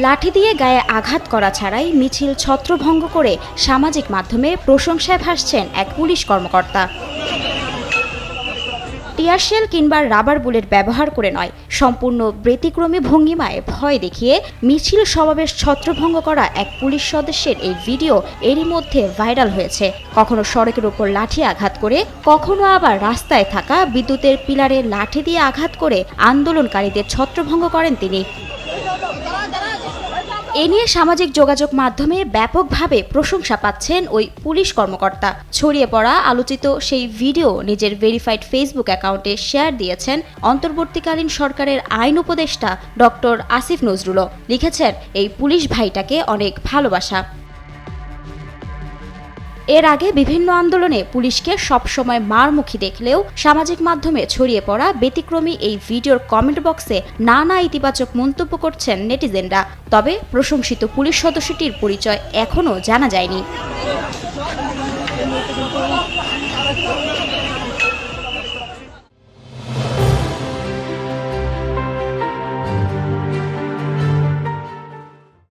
লাঠি দিয়ে গায়ে আঘাত করা ছাড়াই মিছিল ছত্রভঙ্গ করে সামাজিক মাধ্যমে প্রশংসায় ভাসছেন এক পুলিশ কর্মকর্তা। টিয়ারশেল কিংবা রাবার বুলেট ব্যবহার করে নয়, সম্পূর্ণ ব্যতিক্রমী ভঙ্গিমায় ভয় দেখিয়ে মিছিল সমাবেশ ছত্রভঙ্গ করা এক পুলিশ সদস্যের এই ভিডিও এরই মধ্যে ভাইরাল হয়েছে। কখনো সড়কের উপর লাঠি আঘাত করে, কখনো আবার রাস্তায় থাকা বিদ্যুতের পিলারে লাঠি দিয়ে আঘাত করে আন্দোলনকারীদের ছত্রভঙ্গ করেন তিনি। এ নিয়ে সামাজিক যোগাযোগ মাধ্যমে ব্যাপকভাবে প্রশংসা পাচ্ছেন ওই পুলিশ কর্মকর্তা। ছড়িয়ে পড়া আলোচিত সেই ভিডিও নিজের ভেরিফাইড ফেসবুক অ্যাকাউন্টে শেয়ার দিয়েছেন অন্তর্বর্তীকালীন সরকারের আইন উপদেষ্টা ডক্টর আসিফ নজরুলও। লিখেছেন, এই পুলিশ ভাইটাকে অনেক ভালোবাসা। এর আগে বিভিন্ন আন্দোলনে পুলিশকে সবসময় মারমুখী দেখলেও সামাজিক মাধ্যমে ছড়িয়ে পড়া ব্যতিক্রমী এই ভিডিওর কমেন্ট বক্সে নানা ইতিবাচক মন্তব্য করছেন নেটিজেনরা। তবে প্রশংসিত পুলিশ সদস্যটির পরিচয় এখনও জানা যায়নি।